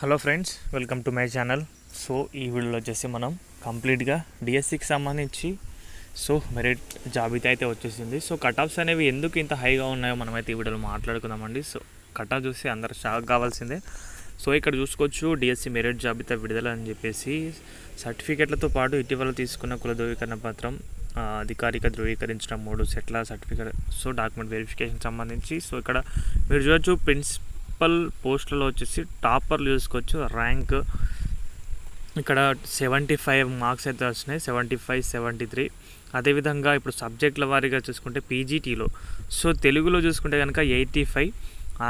Hello friends welcome to my channel so ఈ వీడియోలో వచ్చేసి మనం కంప్లీట్గా డిఎస్సికి సంబంధించి సో మెరిట్ జాబితా అయితే వచ్చేసింది. సో కటాఫ్స్ అనేవి ఎందుకు ఇంత హైగా ఉన్నాయో మనమైతే ఈ వీడియోలో మాట్లాడుకుందామండి సో కటాఫ్ చూసి అందరు షాక్ కావాల్సిందే. సో ఇక్కడ చూసుకోవచ్చు డిఎస్సి మెరిట్ జాబితా విడుదల అని చెప్పేసి సర్టిఫికెట్లతో పాటు ఇటీవల తీసుకున్న కుల ధృవీకరణ పత్రం అధికారిక ధృవీకరించిన మూడు సెట్ల సర్టిఫికేట్ సో డాక్యుమెంట్ వెరిఫికేషన్ సంబంధించి. సో ఇక్కడ మీరు చూడొచ్చు మున్సిపల్ పోస్టులలో వచ్చేసి టాపర్లు చూసుకోవచ్చు. ర్యాంక్ ఇక్కడ సెవెంటీ ఫైవ్ మార్క్స్ అయితే వచ్చినాయి సెవెంటీ ఫైవ్ సెవెంటీ త్రీ అదేవిధంగా ఇప్పుడు సబ్జెక్టుల వారీగా చూసుకుంటే పీజీటీలో సో తెలుగులో చూసుకుంటే కనుక ఎయిటీ ఫైవ్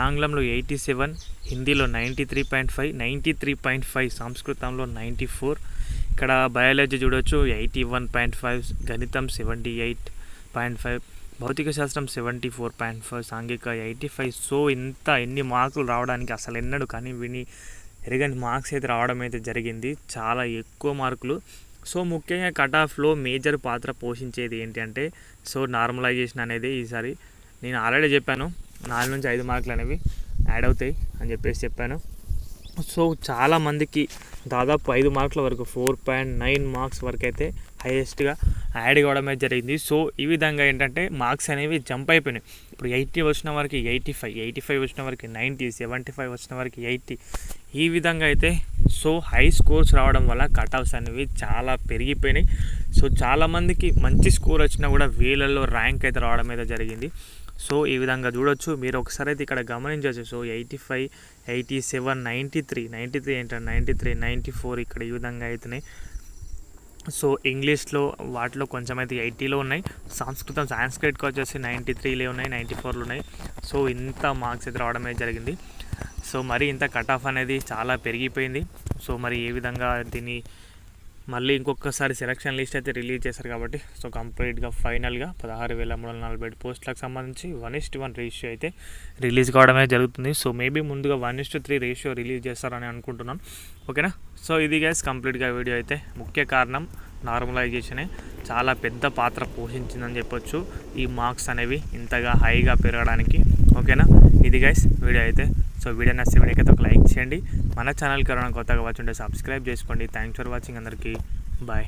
ఆంగ్లంలో ఎయిటీ సెవెన్ హిందీలో ninety three point five ninety three point five సంస్కృతంలో నైంటీ ఫోర్ ఇక్కడ బయాలజీ చూడొచ్చు ఎయిటీ వన్ పాయింట్ ఫైవ్ గణితం సెవెంటీ ఎయిట్ పాయింట్ ఫైవ్ భౌతిక శాస్త్రం సెవెంటీ ఫోర్ పాయింట్ ఫైవ్ సాంఘిక ఎయిటీ ఫైవ్. సో ఇంత ఎన్ని మార్కులు రావడానికి అసలు ఎన్నడు కానీ విని ఎరగని మార్క్స్ అయితే రావడం అయితే జరిగింది. చాలా ఎక్కువ మార్కులు. సో ముఖ్యంగా కట్ ఆఫ్లో మేజర్ పాత్ర పోషించేది ఏంటంటే సో నార్మలైజేషన్ అనేది ఈసారి నేను ఆల్రెడీ చెప్పాను. నాలుగు నుంచి ఐదు మార్కులు అనేవి యాడ్ అవుతాయి అని చెప్పేసి చెప్పాను. సో చాలామందికి దాదాపు ఐదు మార్కుల వరకు ఫోర్ పాయింట్ నైన్ మార్క్స్ వరకు అయితే హైయెస్ట్గా యాడ్ కావడమే అయితే జరిగింది. సో ఈ విధంగా ఏంటంటే మార్క్స్ అనేవి జంప్ అయిపోయినాయి. ఇప్పుడు ఎయిటీ వచ్చిన వరకు ఎయిటీ ఫైవ్ ఎయిటీ ఫైవ్ వచ్చిన వరకు నైంటీ సెవెంటీ ఫైవ్ వచ్చిన వరకు ఎయిటీ. ఈ విధంగా అయితే సో హై స్కోర్స్ రావడం వల్ల కట్ ఆఫ్స్ అనేవి చాలా పెరిగిపోయినాయి. సో చాలామందికి మంచి స్కోర్ వచ్చినా కూడా వీళ్ళల్లో ర్యాంక్ అయితే రావడం అయితే జరిగింది. సో ఈ విధంగా చూడొచ్చు. మీరు ఒకసారి అయితే ఇక్కడ గమనించవచ్చు. So eighty five eighty seven ninety three ninety three ఏంటంటే నైంటీ త్రీ నైంటీ ఫోర్ ఇక్కడ ఈ విధంగా అవుతున్నాయి సో ఇంగ్లీష్లో వాటిలో కొంచెం అయితే ఎయిటీలో ఉన్నాయి. సంస్కృతం సాంస్క్రిట్కి వచ్చేసి నైంటీ త్రీలో ఉన్నాయి నైంటీ ఫోర్లో ఉన్నాయి. సో ఇంత మార్క్స్ అయితే రావడం అనేది జరిగింది. సో మరి ఇంత కట్ ఆఫ్ అనేది చాలా పెరిగిపోయింది. సో మరి ఏ విధంగా దీన్ని మళ్ళీ ఇంకొకసారి సెలక్షన్ లిస్ట్ అయితే రిలీజ్ చేశారు కాబట్టి సో కంప్లీట్గా ఫైనల్గా పదహారు వేల మూడు వందల నలభై ఏడు పోస్టులకు సంబంధించి one is to one ratio అయితే రిలీజ్ కావడమే జరుగుతుంది. సో మేబీ ముందుగా one is to three ratio release చేస్తారని అనుకుంటున్నాను ఓకేనా సో ఇది గైస్ కంప్లీట్గా వీడియో అయితే ముఖ్య కారణం నార్మలైజేషనే చాలా పెద్ద పాత్ర పోషించిందని చెప్పొచ్చు. ఈ మార్క్స్ అనేవి ఇంతగా హైగా పెరగడానికి. ఓకేనా ఇది గైస్ వీడియో అయితే. సో వీడియో నచ్చితే వీడియోకి అయితే ఒక లైక్ చేయండి. మన ఛానల్కి ఎవరైనా కొత్తగా వచ్చి ఉంటే సబ్స్క్రైబ్ చేసుకోండి. థ్యాంక్స్ ఫర్ వాచింగ్ అందరికీ. బాయ్